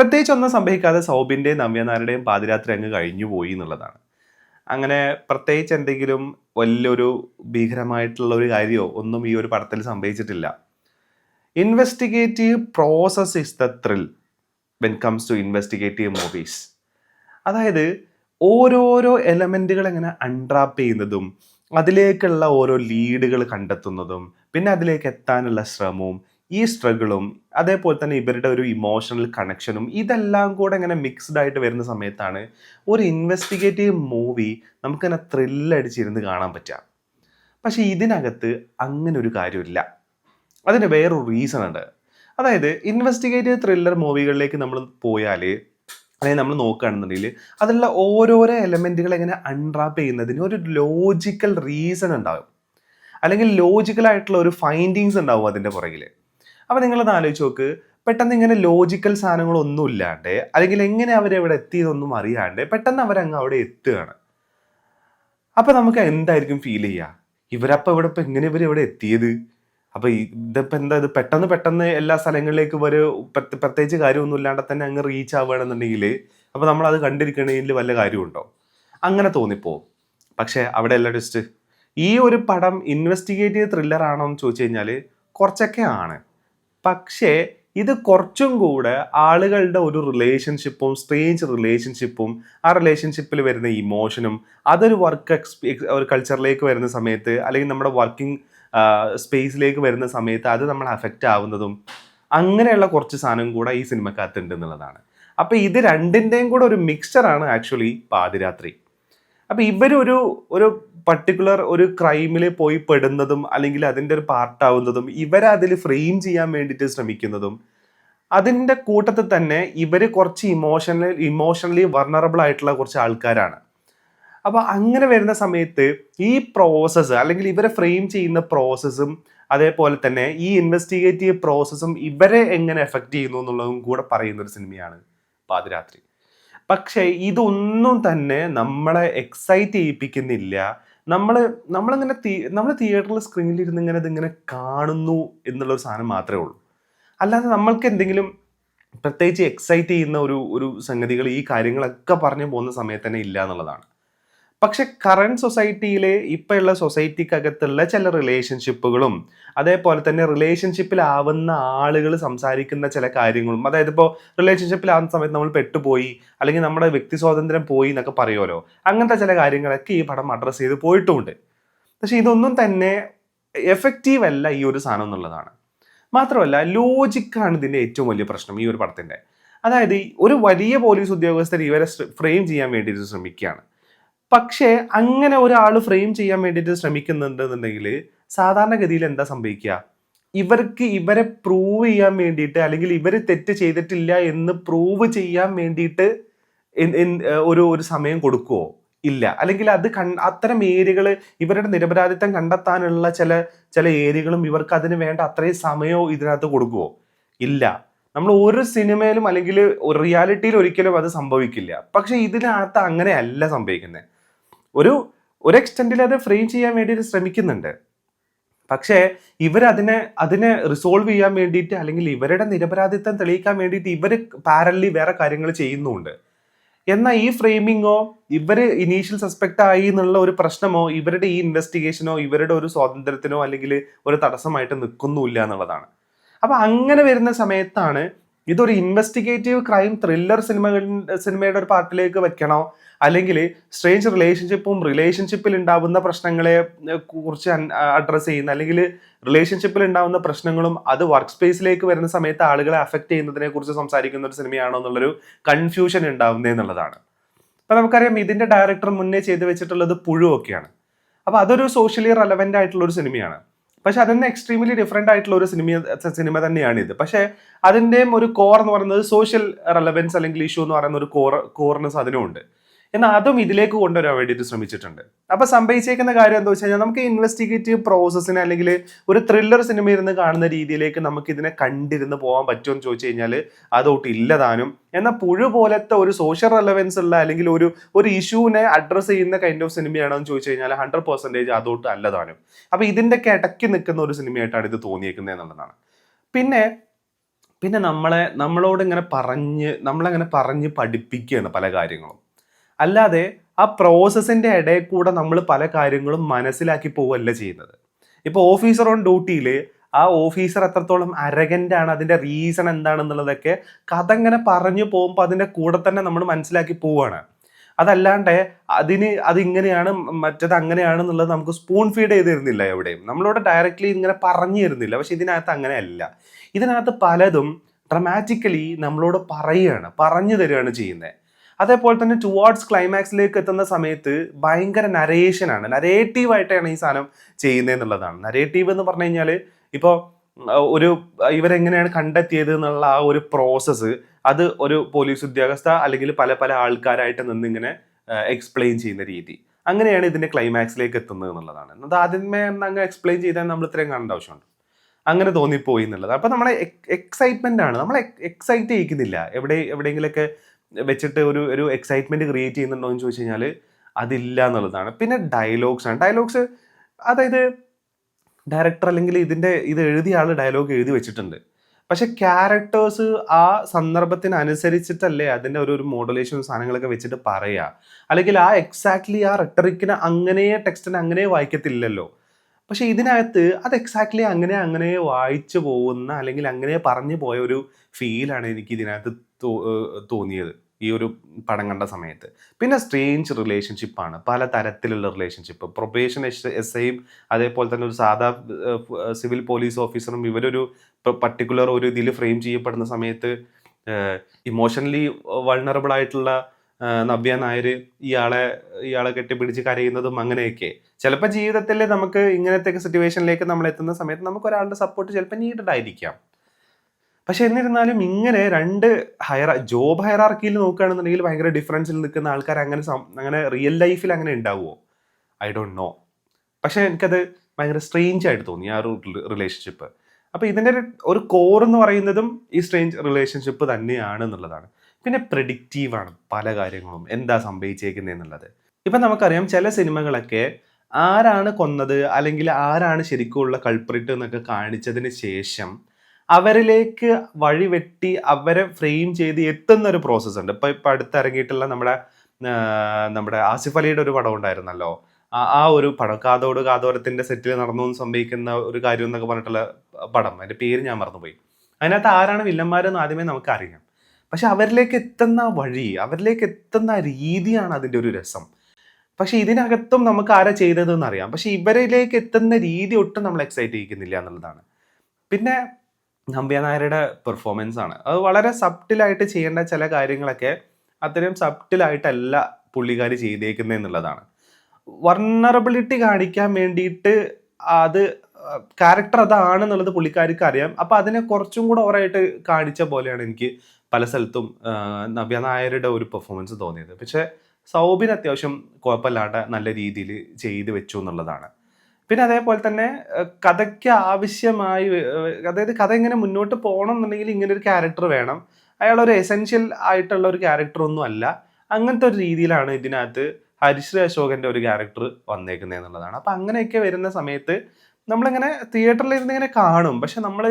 പ്രത്യേകിച്ച് ഒന്നും സംഭവിക്കാതെ സൗബിന്റെയും നവ്യനാരുടെയും പാതിരാത്രി അങ്ങ് കഴിഞ്ഞു പോയി എന്നുള്ളതാണ്. അങ്ങനെ പ്രത്യേകിച്ച് എന്തെങ്കിലും വലിയൊരു ഭീകരമായിട്ടുള്ള ഒരു കാര്യമോ ഒന്നും ഈ ഒരു പടത്തിൽ സംഭവിച്ചിട്ടില്ല. Investigative process is the thrill when comes to investigative movies അതായത് ഓരോരോ എലമെന്റുകൾ എങ്ങനെ അൺട്രാപ്പ് ചെയ്യുന്നതും അതിലേക്കുള്ള ഓരോ ലീഡുകൾ കണ്ടെത്തുന്നതും പിന്നെ അതിലേക്ക് എത്താനുള്ള ശ്രമവും ഈ സ്ട്രഗിളും അതേപോലെ തന്നെ ഇവരുടെ ഒരു ഇമോഷണൽ കണക്ഷനും ഇതെല്ലാം കൂടെ ഇങ്ങനെ മിക്സ്ഡ് ആയിട്ട് വരുന്ന സമയത്താണ് ഒരു ഇൻവെസ്റ്റിഗേറ്റീവ് മൂവി നമുക്കിങ്ങനെ ത്രില്ലടിച്ചിരുന്ന് കാണാൻ പറ്റുക. പക്ഷേ ഇതിനകത്ത് അങ്ങനെ ഒരു കാര്യമില്ല. അതിന് വേറൊരു റീസൺ ഉണ്ട്. അതായത് ഇൻവെസ്റ്റിഗേറ്റീവ് ത്രില്ലർ മൂവികളിലേക്ക് നമ്മൾ പോയാൽ അല്ലെങ്കിൽ നമ്മൾ നോക്കുകയാണെന്നുണ്ടെങ്കിൽ അതിലുള്ള ഓരോരോ എലമെന്റുകൾ എങ്ങനെ അൺറാപ്പ് ചെയ്യുന്നതിന് ഒരു ലോജിക്കൽ റീസൺ ഉണ്ടാകും. അല്ലെങ്കിൽ ലോജിക്കലായിട്ടുള്ള ഒരു ഫൈൻഡിങ്സ് ഉണ്ടാവും അതിന്റെ പുറകിൽ അപ്പോൾ നിങ്ങളത് ആലോചിച്ച് നോക്ക്. പെട്ടെന്ന് ഇങ്ങനെ ലോജിക്കൽ സാധനങ്ങളൊന്നും ഇല്ലാണ്ട് അല്ലെങ്കിൽ എങ്ങനെ അവരെവിടെ എത്തിയതൊന്നും അറിയാണ്ട് പെട്ടെന്ന് അവരങ്ങ് അവിടെ എത്തുകയാണ്. അപ്പോൾ നമുക്ക് എന്തായിരിക്കും ഫീൽ ചെയ്യുക ഇവരപ്പോൾ ഇവിടെ ഇപ്പം എങ്ങനെ ഇവർ ഇവിടെ എത്തിയത്? അപ്പോൾ ഇതിപ്പോൾ എന്താ ഇത് പെട്ടെന്ന് പെട്ടെന്ന് എല്ലാ സ്ഥലങ്ങളിലേക്ക് ഒരു പ്രത്യ- പ്രത്യേകിച്ച് കാര്യമൊന്നും ഇല്ലാണ്ട് തന്നെ അങ്ങ് റീച്ച് ആവുകയാണെന്നുണ്ടെങ്കിൽ അപ്പോൾ നമ്മൾ അത് കണ്ടിരിക്കണതിൽ വല്ല കാര്യമുണ്ടോ? അങ്ങനെ തോന്നിപ്പോവും. പക്ഷേ അവിടെ എല്ലാ ടെസ്റ്റ് ഈ ഒരു പടം ഇൻവെസ്റ്റിഗേറ്റീവ് ത്രില്ലർ ആണോ എന്ന് ചോദിച്ചു കഴിഞ്ഞാൽ കുറച്ചൊക്കെ ആണ്. പക്ഷേ ഇത് കുറച്ചും കൂടെ ആളുകളുടെ ഒരു റിലേഷൻഷിപ്പും സ്ട്രേഞ്ച് റിലേഷൻഷിപ്പും ആ റിലേഷൻഷിപ്പിൽ വരുന്ന ഇമോഷനും അതൊരു വർക്ക് ഒരു കൾച്ചറിലേക്ക് വരുന്ന സമയത്ത് അല്ലെങ്കിൽ നമ്മുടെ വർക്കിംഗ് സ്പേസിലേക്ക് വരുന്ന സമയത്ത് അത് നമ്മൾ അഫക്റ്റ് ആവുന്നതും അങ്ങനെയുള്ള കുറച്ച് സാധനം കൂടെ ഈ സിനിമക്കകത്തുണ്ട് എന്നുള്ളതാണ്. അപ്പോൾ ഇത് രണ്ടിന്റെയും കൂടെ ഒരു മിക്സ്ചറാണ് ആക്ച്വലി പാതിരാത്രി. അപ്പോൾ ഇവരൊരു ഒരു പർട്ടിക്കുലർ ഒരു ക്രൈമിൽ പോയി പെടുന്നതും അല്ലെങ്കിൽ അതിന്റെ ഒരു പാർട്ടാവുന്നതും ഇവരെ അതിൽ ഫ്രെയിം ചെയ്യാൻ വേണ്ടിയിട്ട് ശ്രമിക്കുന്നതും അതിന്റെ കൂട്ടത്തിൽ തന്നെ ഇവർ കുറച്ച് ഇമോഷണൽ ഇമോഷണലി വർണറബിൾ ആയിട്ടുള്ള കുറച്ച് ആൾക്കാരാണ്. അപ്പോൾ അങ്ങനെ വരുന്ന സമയത്ത് ഈ പ്രോസസ്സ് അല്ലെങ്കിൽ ഇവരെ ഫ്രെയിം ചെയ്യുന്ന പ്രോസസ്സും അതേപോലെ തന്നെ ഈ ഇൻവെസ്റ്റിഗേറ്റീവ് പ്രോസസ്സും ഇവരെ എങ്ങനെ എഫക്റ്റ് ചെയ്യുന്നു എന്നുള്ളതും കൂടെ പറയുന്ന ഒരു സിനിമയാണ് പാതിരാത്രി. പക്ഷേ ഇതൊന്നും തന്നെ നമ്മളെ എക്സൈറ്റ് ചെയ്യിപ്പിക്കുന്നില്ല. നമ്മൾ നമ്മളിങ്ങനെ നമ്മൾ തിയേറ്ററിൽ സ്ക്രീനിൽ ഇരുന്ന് ഇങ്ങനെ ഇതിങ്ങനെ കാണുന്നു എന്നുള്ളൊരു സാധനം മാത്രമേ ഉള്ളൂ. അല്ലാതെ നമ്മൾക്ക് എന്തെങ്കിലും പ്രത്യേകിച്ച് എക്സൈറ്റ് ചെയ്യുന്ന ഒരു ഒരു സംഗതികൾ ഈ കാര്യങ്ങളൊക്കെ പറഞ്ഞു പോകുന്ന സമയത്ത് തന്നെ ഇല്ല എന്നുള്ളതാണ്. പക്ഷെ കറണ്ട് സൊസൈറ്റിയിലെ ഇപ്പോഴുള്ള സൊസൈറ്റിക്കകത്തുള്ള ചില റിലേഷൻഷിപ്പുകളും അതേപോലെ തന്നെ റിലേഷൻഷിപ്പിലാവുന്ന ആളുകൾ സംസാരിക്കുന്ന ചില കാര്യങ്ങളും അതായത് ഇപ്പോൾ റിലേഷൻഷിപ്പിലാവുന്ന സമയത്ത് നമ്മൾ പെട്ടുപോയി അല്ലെങ്കിൽ നമ്മുടെ വ്യക്തി സ്വാതന്ത്ര്യം പോയി എന്നൊക്കെ പറയുമല്ലോ അങ്ങനത്തെ ചില കാര്യങ്ങളൊക്കെ ഈ പടം അഡ്രസ്സ് ചെയ്ത് പോയിട്ടുമുണ്ട് പക്ഷെ ഇതൊന്നും തന്നെ എഫക്റ്റീവ് അല്ല ഈ ഒരു സാധനം എന്നുള്ളതാണ്. മാത്രമല്ല ലോജിക്കാണ് ഇതിന്റെ ഏറ്റവും വലിയ പ്രശ്നം ഈ ഒരു പടത്തിന്റെ അതായത് ഒരു വലിയ പോലീസ് ഉദ്യോഗസ്ഥർ ഇവരെ ഫ്രെയിം ചെയ്യാൻ വേണ്ടിയിട്ട് ശ്രമിക്കുകയാണ്. പക്ഷേ അങ്ങനെ ഒരാൾ ഫ്രെയിം ചെയ്യാൻ വേണ്ടിയിട്ട് ശ്രമിക്കുന്നുണ്ടെന്നുണ്ടെങ്കിൽ സാധാരണഗതിയിൽ എന്താ സംഭവിക്കുക? ഇവർക്ക് ഇവരെ പ്രൂവ് ചെയ്യാൻ വേണ്ടിയിട്ട് അല്ലെങ്കിൽ ഇവർ തെറ്റ് ചെയ്തിട്ടില്ല എന്ന് പ്രൂവ് ചെയ്യാൻ വേണ്ടിയിട്ട് ഒരു ഒരു സമയം കൊടുക്കുവോ? ഇല്ല. അല്ലെങ്കിൽ അത് കൺ അത്തരം ഏരിയകൾ ഇവരുടെ നിരപരാധിത്വം കണ്ടെത്താനുള്ള ചില ചില ഏരിയകളും ഇവർക്ക് അതിന് വേണ്ട അത്രയും സമയമോ ഇതിനകത്ത് കൊടുക്കുവോ? ഇല്ല. നമ്മൾ ഒരു സിനിമയിലും അല്ലെങ്കിൽ റിയാലിറ്റിയിൽ ഒരിക്കലും അത് സംഭവിക്കില്ല. പക്ഷെ ഇതിനകത്ത് അങ്ങനെയല്ല സംഭവിക്കുന്നത്. ഒരു ഒരു എക്സ്റ്റെൻഡിൽ അത് ഫ്രെയിം ചെയ്യാൻ വേണ്ടിയിട്ട് ശ്രമിക്കുന്നുണ്ട്. പക്ഷേ ഇവരതിനെ അതിനെ റിസോൾവ് ചെയ്യാൻ വേണ്ടിയിട്ട് അല്ലെങ്കിൽ ഇവരുടെ നിരപരാധിത്വം തെളിയിക്കാൻ വേണ്ടിയിട്ട് ഇവർ പാരലി വേറെ കാര്യങ്ങൾ ചെയ്യുന്നുണ്ട്. എന്നാൽ ഈ ഫ്രെയിമിങ്ങോ ഇവർ ഇനീഷ്യൽ സസ്പെക്റ്റ് ആയി എന്നുള്ള ഒരു പ്രശ്നമോ ഇവരുടെ ഈ ഇൻവെസ്റ്റിഗേഷനോ ഇവരുടെ ഒരു സ്വാതന്ത്ര്യത്തിനോ അല്ലെങ്കിൽ ഒരു തടസ്സമായിട്ട് നിൽക്കുന്നുമില്ല എന്നുള്ളതാണ്. അപ്പൊ അങ്ങനെ വരുന്ന സമയത്താണ് ഇതൊരു ഇൻവെസ്റ്റിഗേറ്റീവ് ക്രൈം ത്രില്ലർ സിനിമകളിൽ സിനിമയുടെ ഒരു പാർട്ടിലേക്ക് വെക്കണോ? അല്ലെങ്കിൽ സ്ട്രേഞ്ച് റിലേഷൻഷിപ്പും റിലേഷൻഷിപ്പിൽ ഉണ്ടാവുന്ന പ്രശ്നങ്ങളെ കുറിച്ച് അഡ്രസ്സ് ചെയ്യുന്ന അല്ലെങ്കിൽ റിലേഷൻഷിപ്പിൽ ഉണ്ടാവുന്ന പ്രശ്നങ്ങളും അത് വർക്ക് സ്പേസിലേക്ക് വരുന്ന സമയത്ത് ആളുകളെ അഫക്റ്റ് ചെയ്യുന്നതിനെ കുറിച്ച് സംസാരിക്കുന്ന ഒരു സിനിമയാണോ എന്നുള്ളൊരു കൺഫ്യൂഷൻ ഉണ്ടാവുന്നത് എന്നുള്ളതാണ്. അപ്പൊ നമുക്കറിയാം ഇതിന്റെ ഡയറക്ടർ മുന്നേ ചെയ്തു വെച്ചിട്ടുള്ളത് പുഴുവൊക്കെയാണ് അപ്പൊ അതൊരു സോഷ്യലി റെലവെന്റ് ആയിട്ടുള്ള ഒരു സിനിമയാണ് പക്ഷെ അതിന് എക്സ്ട്രീംലി ഡിഫറെന്റ് ആയിട്ടുള്ള ഒരു സിനിമ സിനിമ തന്നെയാണ് ഇത് പക്ഷേ അതിന്റെയും ഒരു കോർ എന്ന് പറയുന്നത് സോഷ്യൽ റെലവൻസ് അല്ലെങ്കിൽ ഇഷ്യൂ എന്ന് പറയുന്ന ഒരു കോർ കോർനെസ് അതിനുമുണ്ട് എന്നാൽ അതും ഇതിലേക്ക് കൊണ്ടുവരാൻ വേണ്ടിയിട്ട് ശ്രമിച്ചിട്ടുണ്ട്. അപ്പൊ സംഭവിച്ചേക്കുന്ന കാര്യം എന്താ വെച്ച് കഴിഞ്ഞാൽ നമുക്ക് ഇൻവെസ്റ്റിഗേറ്റീവ് പ്രോസസ്സിന് അല്ലെങ്കിൽ ഒരു ത്രില്ലർ സിനിമ ഇരുന്ന് കാണുന്ന രീതിയിലേക്ക് നമുക്ക് ഇതിനെ കണ്ടിരുന്ന് പോകാൻ പറ്റുമോ എന്ന് ചോദിച്ചു കഴിഞ്ഞാൽ അതൊട്ട് ഇല്ലതാനും എന്നാൽ പുഴു പോലത്തെ ഒരു സോഷ്യൽ റെലവൻസ് ഉള്ള അല്ലെങ്കിൽ ഒരു ഒരു ഇഷ്യൂവിനെ അഡ്രസ്സ് ചെയ്യുന്ന കൈൻഡ് ഓഫ് സിനിമയാണോ എന്ന് ചോദിച്ചു കഴിഞ്ഞാൽ ഹൺഡ്രഡ് പെർസെന്റേജ് അതൊട്ട് അല്ലതാനും അപ്പൊ ഇതിന്റെ ഇടയ്ക്ക് നിൽക്കുന്ന ഒരു സിനിമയായിട്ടാണ് ഇത് തോന്നിയേക്കുന്നത് എന്നുള്ളതാണ്. പിന്നെ പിന്നെ നമ്മളെ നമ്മളോട് ഇങ്ങനെ പറഞ്ഞ് നമ്മളങ്ങനെ പറഞ്ഞ് പഠിപ്പിക്കുകയാണ് പല കാര്യങ്ങളും. അല്ലാതെ ആ പ്രോസസ്സിന്റെ ഇടയിൽ കൂടെ നമ്മൾ പല കാര്യങ്ങളും മനസ്സിലാക്കി പോവല്ല ചെയ്യുന്നത്? ഇപ്പോൾ ഓഫീസർ ഓൺ ഡ്യൂട്ടിയിൽ ആ ഓഫീസർ എത്രത്തോളം അരഗന്റ് ആണ് അതിന്റെ റീസൺ എന്താണെന്നുള്ളതൊക്കെ കഥ ഇങ്ങനെ പറഞ്ഞു പോകുമ്പോൾ അതിന്റെ കൂടെ തന്നെ നമ്മൾ മനസ്സിലാക്കി പോവുകയാണ് അതല്ലാണ്ട് അതിന് അതിങ്ങനെയാണ് മറ്റത് അങ്ങനെയാണെന്നുള്ളത് നമുക്ക് സ്പൂൺ ഫീഡ് ചെയ്ത് തരുന്നില്ല എവിടെയും. നമ്മളോട് ഡയറക്റ്റ്ലി ഇങ്ങനെ പറഞ്ഞു തരുന്നില്ല. പക്ഷെ ഇതിനകത്ത് അങ്ങനെയല്ല. ഇതിനകത്ത് പലതും ഡ്രമാറ്റിക്കലി നമ്മളോട് പറയുകയാണ് പറഞ്ഞു തരികയാണ് ചെയ്യുന്നത് അതേപോലെ തന്നെ ടുവാർഡ്സ് ക്ലൈമാക്സിലേക്ക് എത്തുന്ന സമയത്ത് ഭയങ്കര നരേഷനാണ് നരേറ്റീവായിട്ടാണ് ഈ സാധനം ചെയ്യുന്നത് എന്നുള്ളതാണ്. നരേറ്റീവ് എന്ന് പറഞ്ഞു കഴിഞ്ഞാൽ ഇപ്പോൾ ഒരു ഇവരെങ്ങനെയാണ് കണ്ടെത്തിയത് എന്നുള്ള ആ ഒരു പ്രോസസ്സ് അത് ഒരു പോലീസ് ഉദ്യോഗസ്ഥ അല്ലെങ്കിൽ പല പല ആൾക്കാരായിട്ട് നിന്നിങ്ങനെ എക്സ്പ്ലെയിൻ ചെയ്യുന്ന രീതി. അങ്ങനെയാണ് ഇതിന്റെ ക്ലൈമാക്സിലേക്ക് എത്തുന്നത് എന്നുള്ളതാണ്. അത് ആദ്യമേ അങ്ങ് എക്സ്പ്ലെയിൻ ചെയ്താൽ നമ്മൾ ഇത്രയും കാണേണ്ട ആവശ്യമുണ്ട്. അങ്ങനെ തോന്നിപ്പോയി എന്നുള്ളത്. അപ്പൊ നമ്മളെ എക്സൈറ്റ്മെന്റ് ആണ്. നമ്മളെ എക്സൈറ്റ് ചെയ്യിക്കുന്നില്ല. എവിടെ എവിടെയെങ്കിലൊക്കെ വെച്ചിട്ട് ഒരു ഒരു എക്സൈറ്റ്മെന്റ് ക്രിയേറ്റ് ചെയ്യുന്നുണ്ടോ എന്ന് ചോദിച്ചു കഴിഞ്ഞാൽ അതില്ല എന്നുള്ളതാണ്. പിന്നെ ഡയലോഗ്സ് ആണ്. ഡയലോഗ്സ് അതായത് ഡയറക്ടർ അല്ലെങ്കിൽ ഇതിന്റെ ഇത് എഴുതിയ ആൾ ഡയലോഗ് എഴുതി വെച്ചിട്ടുണ്ട്. പക്ഷെ ക്യാരക്ടേഴ്സ് ആ സന്ദർഭത്തിനനുസരിച്ചിട്ടല്ലേ അതിന്റെ ഒരു ഒരു മോഡുലേഷൻ സാധനങ്ങളൊക്കെ വെച്ചിട്ട് പറയുക അല്ലെങ്കിൽ ആ എക്സാക്ട്ലി ആ റെട്ടറിക്കിന് അങ്ങനെ ടെക്സ്റ്റിനെ അങ്ങനെ വായിക്കത്തില്ലല്ലോ. പക്ഷെ ഇതിനകത്ത് അത് എക്സാക്ട്ലി അങ്ങനെ അങ്ങനെ വായിച്ചു പോകുന്ന അല്ലെങ്കിൽ അങ്ങനെ പറഞ്ഞു പോയ ഒരു ഫീലാണ് എനിക്ക് ഇതിനകത്ത് തോന്നിയത് ഈ ഒരു പടം കണ്ട സമയത്ത്. പിന്നെ സ്ട്രേഞ്ച് റിലേഷൻഷിപ്പാണ് പല തരത്തിലുള്ള റിലേഷൻഷിപ്പ് പ്രൊബേഷൻ എസ് എസ് ഐയും അതേപോലെ തന്നെ ഒരു സാധാ സിവിൽ പോലീസ് ഓഫീസറും ഇവരൊരു പർട്ടിക്കുലർ ഒരു ഇതിൽ ഫ്രെയിം ചെയ്യപ്പെടുന്ന സമയത്ത് ഇമോഷണലി വൾണറബിൾ ആയിട്ടുള്ള നവ്യ നായർ ഇയാളെ ഇയാളെ കെട്ടിപ്പിടിച്ച് കരയുന്നതും അങ്ങനെയൊക്കെ. ചിലപ്പോൾ ജീവിതത്തിൽ നമുക്ക് ഇങ്ങനത്തെ സിറ്റുവേഷനിലേക്ക് നമ്മൾ എത്തുന്ന സമയത്ത് നമുക്ക് ഒരാളുടെ സപ്പോർട്ട് ചിലപ്പോൾ നീഡഡ് ആയിരിക്കാം. പക്ഷെ എന്നിരുന്നാലും ഇങ്ങനെ രണ്ട് ഹയർ ജോബ് ഹയറാർക്കിയിൽ നോക്കുകയാണെന്നുണ്ടെങ്കിൽ ഭയങ്കര ഡിഫറൻസിൽ നിൽക്കുന്ന ആൾക്കാർ അങ്ങനെ അങ്ങനെ റിയൽ ലൈഫിൽ അങ്ങനെ ഉണ്ടാവുമോ? ഐ ഡോണ്ട് നോ പക്ഷെ എനിക്കത് ഭയങ്കര സ്ട്രേഞ്ച് ആയിട്ട് തോന്നി ആ ഒരു റിലേഷൻഷിപ്പ് അപ്പോൾ ഇതിന്റെ ഒരു കോർ എന്ന് പറയുന്നതും ഈ സ്ട്രേഞ്ച് റിലേഷൻഷിപ്പ് തന്നെയാണ് എന്നുള്ളതാണ്. പിന്നെ ആണ് പല കാര്യങ്ങളും. എന്താ സംഭവിച്ചേക്കുന്നത് എന്നുള്ളത്. ഇപ്പം നമുക്കറിയാം ചില സിനിമകളൊക്കെ ആരാണ് കൊന്നത് അല്ലെങ്കിൽ ആരാണ് ശരിക്കുമുള്ള കൾപ്രിറ്റ് എന്നൊക്കെ കാണിച്ചതിന് ശേഷം അവരിലേക്ക് വഴിവെട്ടി അവരെ ഫ്രെയിം ചെയ്ത് എത്തുന്ന ഒരു പ്രോസസ്സ് ഉണ്ട്. ഇപ്പൊ ഇപ്പൊ അടുത്തിറങ്ങിയിട്ടുള്ള നമ്മുടെ നമ്മുടെ ആസിഫ് അലിയുടെ ഒരു പടം ഉണ്ടായിരുന്നല്ലോ. ആ ഒരു പടം കാതോട് കാതോരത്തിന്റെ സെറ്റിൽ നടന്നു സംഭവിക്കുന്ന ഒരു കാര്യം എന്നൊക്കെ പറഞ്ഞിട്ടുള്ള പടം. അതിന്റെ പേര് ഞാൻ മറന്നുപോയി. അതിനകത്ത് ആരാണ് വില്ലന്മാരെന്ന് ആദ്യമേ നമുക്ക് അറിയാം പക്ഷെ അവരിലേക്ക് എത്തുന്ന വഴി അവരിലേക്ക് എത്തുന്ന രീതിയാണ് അതിന്റെ ഒരു രസം. പക്ഷെ ഇതിനകത്തും നമുക്ക് ആരാ ചെയ്തതെന്ന് അറിയാം. പക്ഷെ ഇവരിലേക്ക് എത്തുന്ന രീതി ഒട്ടും നമ്മൾ എക്സൈറ്റ് ചെയ്യിക്കുന്നില്ല എന്നുള്ളതാണ്. പിന്നെ നമ്പ്യ നായരുടെ പെർഫോമൻസ് ആണ്. അത് വളരെ സബ്റ്റിലായിട്ട് ചെയ്യേണ്ട ചില കാര്യങ്ങളൊക്കെ അത്രയും സബ്റ്റിലായിട്ടല്ല പുള്ളിക്കാർ ചെയ്തേക്കുന്നത് എന്നുള്ളതാണ്. വർണറബിലിറ്റി കാണിക്കാൻ വേണ്ടിയിട്ട് അത് ക്യാരക്ടർ അതാണെന്നുള്ളത് പുള്ളിക്കാർക്ക് അറിയാം. അപ്പൊ അതിനെ കുറച്ചും കൂടെ ഓവറായിട്ട് കാണിച്ച പോലെയാണ് എനിക്ക് പല സ്ഥലത്തും നവ്യ നായരുടെ ഒരു പെർഫോമൻസ് തോന്നിയത്. പക്ഷേ സൗബിൻ അത്യാവശ്യം കുഴപ്പമില്ലാണ്ട് നല്ല രീതിയിൽ ചെയ്തു വെച്ചു എന്നുള്ളതാണ്. പിന്നെ അതേപോലെ തന്നെ കഥയ്ക്ക് ആവശ്യമായി അതായത് കഥ ഇങ്ങനെ മുന്നോട്ട് പോകണം എന്നുണ്ടെങ്കിൽ ഇങ്ങനെ ഒരു ക്യാരക്ടർ വേണം. അയാൾ ഒരു എസെൻഷ്യൽ ആയിട്ടുള്ള ഒരു ക്യാരക്ടർ ഒന്നും അല്ല. അങ്ങനത്തെ ഒരു രീതിയിലാണ് ഇതിനകത്ത് ഹരിശ്രീ അശോകന്റെ ഒരു ക്യാരക്ടർ വന്നേക്കുന്നത് എന്നുള്ളതാണ്. അപ്പൊ അങ്ങനെയൊക്കെ വരുന്ന സമയത്ത് നമ്മളിങ്ങനെ തിയേറ്ററിൽ ഇരുന്ന് ഇങ്ങനെ കാണും. പക്ഷെ നമ്മൾ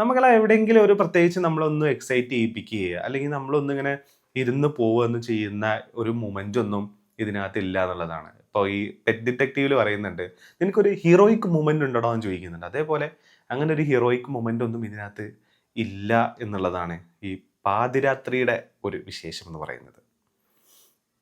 നമ്മളെ എവിടെയെങ്കിലും ഒരു പ്രത്യേകിച്ച് നമ്മളൊന്നും എക്സൈറ്റ് ചെയ്യിപ്പിക്കുകയോ അല്ലെങ്കിൽ നമ്മളൊന്നും ഇങ്ങനെ ഇരുന്ന് പോവുകയൊന്നും ചെയ്യുന്ന ഒരു മൊമെന്റ് ഒന്നും ഇതിനകത്ത് ഇല്ല എന്നുള്ളതാണ്. ഇപ്പോൾ ഈ പെറ്റ് ഡിറ്റക്റ്റീവിൽ പറയുന്നുണ്ട് നിനക്കൊരു ഹീറോയിക് മൂമെന്റ് ഉണ്ടോ എന്ന് ചോദിക്കുന്നുണ്ട്. അതേപോലെ അങ്ങനെ ഒരു ഹീറോയിക് മൂമെന്റ് ഒന്നും ഇതിനകത്ത് ഇല്ല എന്നുള്ളതാണ് ഈ പാതിരാത്രിയുടെ ഒരു വിശേഷം എന്ന് പറയുന്നത്.